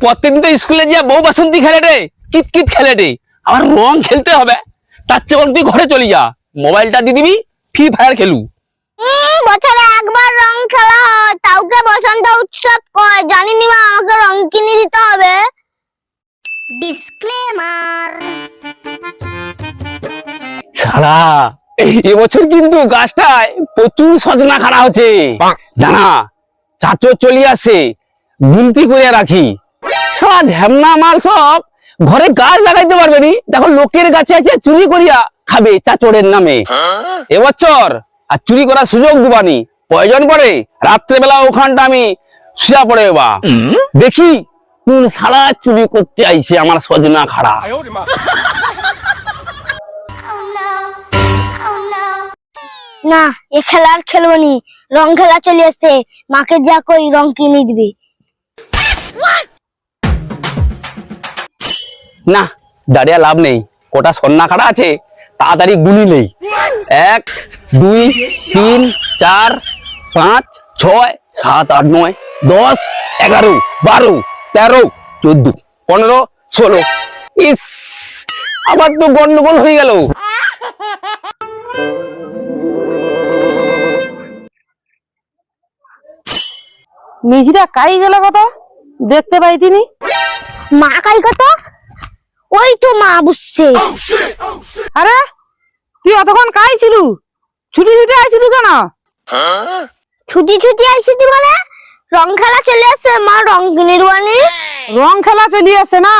প্রত্যেকদিন তো স্কুলে যা বউ বাসন্তী খেলে রে কিত কিত খেলে রে। আমার রং খেলতে হবে তার চেয়ে বরং তুই ঘরে চলে যা। মোবাইলটা দিয়ে দিবি ফ্রি ফায়ার খেলু। উম, বছরে একবার রং খেলা হয় তাওকে বসন্ত উৎসব কয় জানি নি মা আমাকে রং কিনে দিতে হবে। ডিসক্লেমার সারা এবছর কিন্তু গাছটায় প্রচুর সজনা খাড়া হচ্ছে। জানা চাচর চলে আসে গুনতি করে রাখি। সারা ঢ্যামনা মাল সব ঘরে গাছ লাগাইতে পারবে নি। দেখো লোকের গাছে আছে, চুরি করিয়া খাবে চাচরের নামে। এবছর আর চুরি করার সুযোগ দিবানি। প্রয়োজন পড়ে রাত্রেবেলা ওখানটা আমি শুয়া পড়ে বা। দেখি কোন সারা চুরি করতে আইছে আমার সজনা খাড়া। না, এ খেলা আর খেলব নি। রং খেলা চলে এসছে। মাকে যা কই রং কিনে দিবে। না দাঁড়িয়ে লাভ নেই। কোটা সন্না খাড়া আছে তাড়াতাড়ি গুনিলেই এক দুই তিন চার পাঁচ ছয় সাত আট নয় দশ এগারো বারো তেরো চোদ্দ পনেরো ষোলো। ইস আবার তো গন্ডগোল হয়ে গেল। মেঝিটা কাই গেল কত দেখতে পাই তিনি মা কাই কত বুঝছে আরে তুই অতক্ষণ কাই ছিল? ছুটি ছুটি আইছিলি কেন? ছুটি ছুটি আইসি দি মানে? রং খেলা চলে আসছে মা রং কিনে দিবানি রং খেলা চলি আছে না?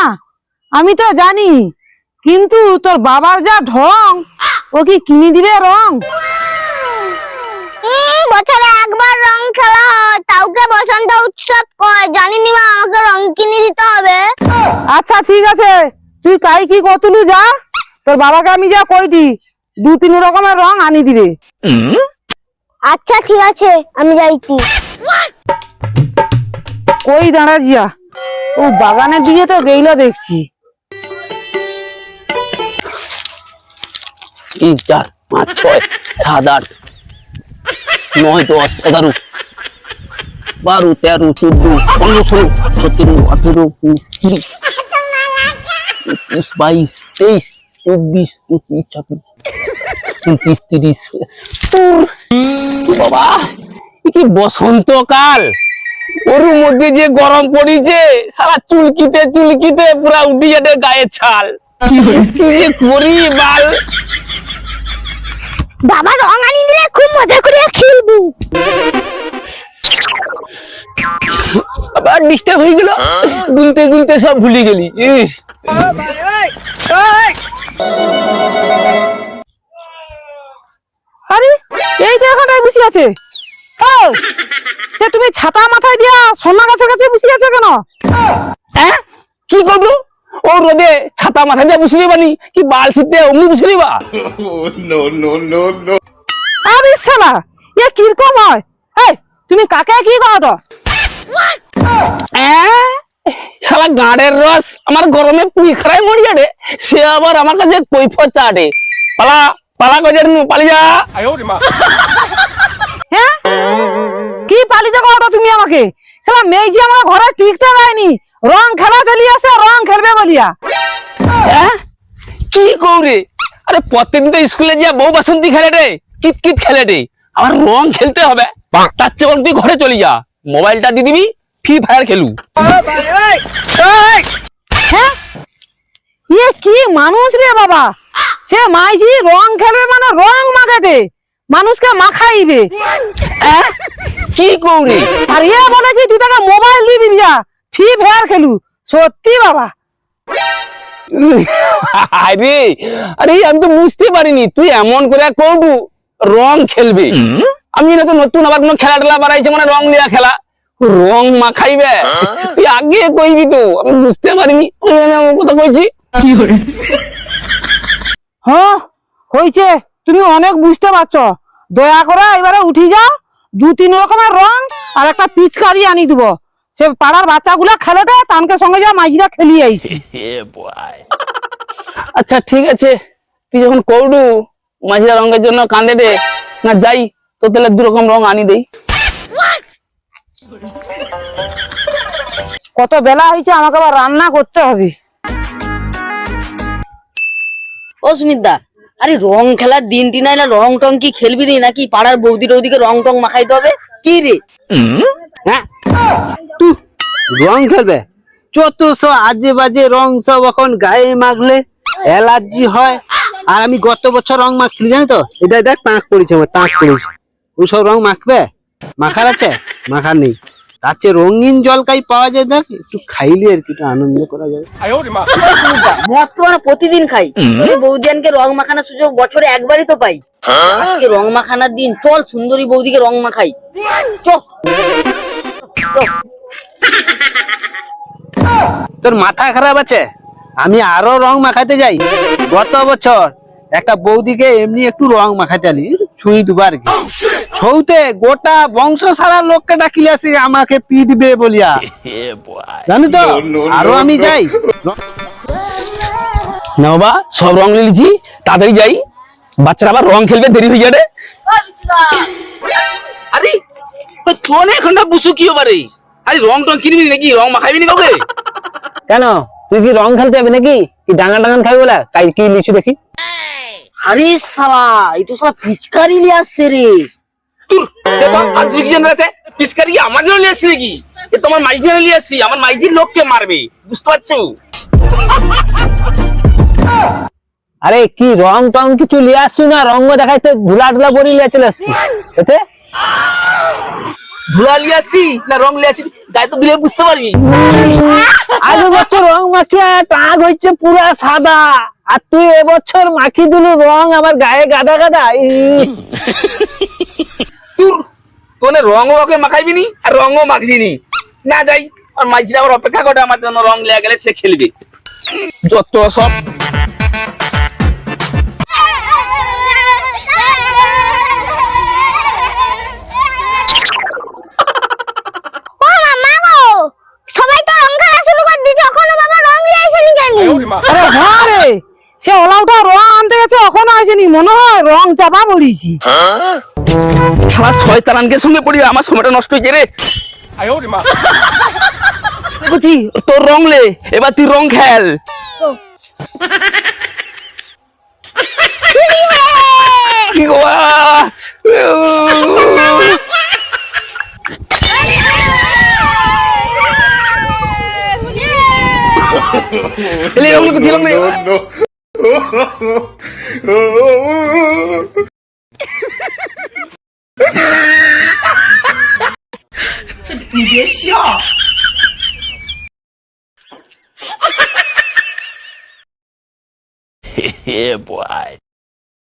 আমি তো জানি কিন্তু তোর বাবার যা ঢং ও কি কিনে দিবে রং? বছরে একবার রং খেলা হয় তাওকে বসন্ত উৎসব কয়? জানি নি মা আমাকে রং কিনে দিতে হবে। আচ্ছা ঠিক আছে। তুই কাই কি কতলু যা? তোর বাবাকে আমি যা কইটি দু তিন রকমের রং আনি দিবে। আচ্ছা ঠিক আছে আমি যাইছি। কই দাঁড়া জিয়া ও বাগানের দিকে তো গেইল দেখছি। তিন চার পাঁচ ছয় সাত আট নয় দশ এগারো বারো তেরো চোদ্দ পনেরো ষোলো সতেরো আঠেরো উনিশ কুড়ি একুশ বাইশ তেইশ চব্বিশ পঁচিশ ছাব্বিশ উনত্রিশ তিরিশ তোর বাবা কি বসন্তকাল ওর মধ্যে যে গরম পড়িছে, সারা চুলকিতে চুলকিতে পুরা উঠি যাবে গায়ে ছাল। কি করি বাল। বাবা রং আনি খুব মজা করে খেলব। আবার ডিস্টার্ব হয়ে গেল। গুনতে গুনতে সব ভুলে গেলি। আরে এই তো এখানটায় বসে আছে। ও সে তুমি ছাতা মাথায় দিয়া সোনা গাছের কাছে বসে আছো কেন? হ্যাঁ কি করব ও রোদে ছাতা মাথা দিয়ে বসে বানি কি বাল ছিটতে অমনি বসে বা আরে এ কীরকম হয়? এই তুমি কাকে কি করো? শালা গাঁড়ের রস আমার গরমে পুই খারাই মরি যাবে সে আবার আমার কাছে কৈফত চাটে। পালা পালা নু পালি যা। হ্যাঁ কি পালিতে করো তুমি আমাকে? শালা মেয়ে যে আমার ঘরে টিকতে দেয়নি রং খেলা রং খেলবে বলিয়া। হ্যাঁ কি কৌরে আরে প্রত্যেকদিন তো স্কুলে যা বউ বাসন্তী খেলে রে কিত কিত খেলে রে। আমার রং খেলতে হবে। তার চেয়ে তুই ঘরে চলে যা। মোবাইলটা দিয়ে দিবি ফ্রি ফায়ার খেলু। হ্যাঁ? ইয়ে কি মানুষ রে বাবা? সে মাইজি রং খেলবে মানে রং মাখাবে মানুষকে মাখাইবে। হ্যাঁ? কি কৌরে আর ইয়ে বলে কি তুই তাকে মোবাইল দিয়ে দিবি যা। ফ্রি ফায়ার খেলু। সত্যি বাবা। আরে আরে আমি তো বুঝতে পারিনি। তুই এমন করে করবু রং খেলবি? আমি না তো নতুন আবার কোনো খেলা টেলা বাড়াইছে মানে রং দেওয়া খেলা। রং মাখাইবে? তুই আগে কইবি তো আমি বুঝতে পারিনি। আমি কথা কইছি। হ্যাঁ হয়েছে তুমি অনেক বুঝতে পারছ। দয়া করে এবারে উঠি যাও। দু তিন রকমের রং আর একটা পিচকারি আনি দিব। সে পাড়ার বাচ্চাগুলা খেলে দেয় তানকে সঙ্গে যা মাঝিরা খেলি আইছে। আচ্ছা ঠিক আছে। তুই যখন কৌডু মাঝিরা রঙের জন্য কান্দে দে না যাই। তো তাহলে দু রকম রং আনি দেই। কত বেলা হয়েছে আমাকে আবার রান্না করতে হবে। ও সুমিতদা আরে রং খেলার দিন টিন না রং টং কি খেলবি রে নাকি পাড়ার বৌদি টৌদিকে রং টং মাখাইতে হবে? কি রে? হ্যাঁ? তুই রং খেলবে? যত সব আজে বাজে রং সব এখন গায়ে মাখলে অ্যালার্জি হয়। আর আমি গত বছর রং মাখলি জানি তো এটা দেখ টাক পড়েছে আমার টাক পড়েছে। ওসব রং মাখবে? মাখার আছে? মাখার নেই। তার চেয়ে রঙিন জলকাই পাওয়া যায় দেখ একটু খাইলে আর কি একটু আনন্দ করা যাবে সুমিতদা মদ তো আমরা প্রতিদিন খাই। বৌদিয়ানকে রং মাখানোর সুযোগ বছরে একবারই তো পাই। আজকে রং মাখানোর দিন চল সুন্দরী বৌদিকে রং মাখাই। তোর মাথা খারাপ আছে? আমি আরও রং মাখাতে যাই। গত বছর একটা বৌদিকে এমনি একটু রং মাখাতে আলি। ছুঁই দুবার কি ছৌতে গোটা বংশ সারা লোককে ডাকিলে আসি আমাকে পিটবে বলিয়া। জানি তো আরও আমি যাই। না বাবা সব রং নিয়ে লিছি তাড়াতাড়ি যাই। বাচ্চারা আবার রং খেলবে দেরি হয়ে যাবে। আরে তোর এখনটা বুসু কি হবে রে আরে রং টং কিনবি নাকি? রং মাখাইবি না কাউকে? কেন? তুই কি রং খেলতে যাবি নাকি? কি ডাঙা ডাঙান খাবি বলে? কাই কি লিচু দেখি? আরে সালা তো সালা পিচকারি নিয়ে আসছে রে। পিচকারি আমার জন্য নিয়ে আসছি নাকি? এ তোমার মাইজি জন্য নিয়ে আসছি। আমার মাইজির লোককে মারবে। বুঝতে পারছ? আরে কি রং টং কিছু লিয়ে আসছু না? রঙ দেখাইতে ধুলা টুলা বড়ি লিয়ে চলে আসছি। এতে? ধুলা নিয়ে আসছি না রং নিয়ে আসছি? গায়ে তো দিলে বুঝতে পারবি। আগের বছর রং মাখিয়া টাক হচ্ছে পুরা সাদা। আর তুই এবছর মাখি দিলু রং আমার গায়ে গাদা গাদা তুর তোনে রং ওকে মাখাইবি নি? আর রঙও মাখবি নি। না যাই, আর মাইজিরা আবার অপেক্ষা করে, আমার জন্য রং লেগে গেলে সে খেলবে। যত সব মনে হয় রং চাপা পড়িছি সারা শয়তানকে সঙ্গে পড়ি আমার সময়টা নষ্ট হয়েছে রে দেখছি তোর রং লে এবার তুই রং খেল কি গো, আহ! এলে রং লে, কোথায় রং লে? Yeah, boy.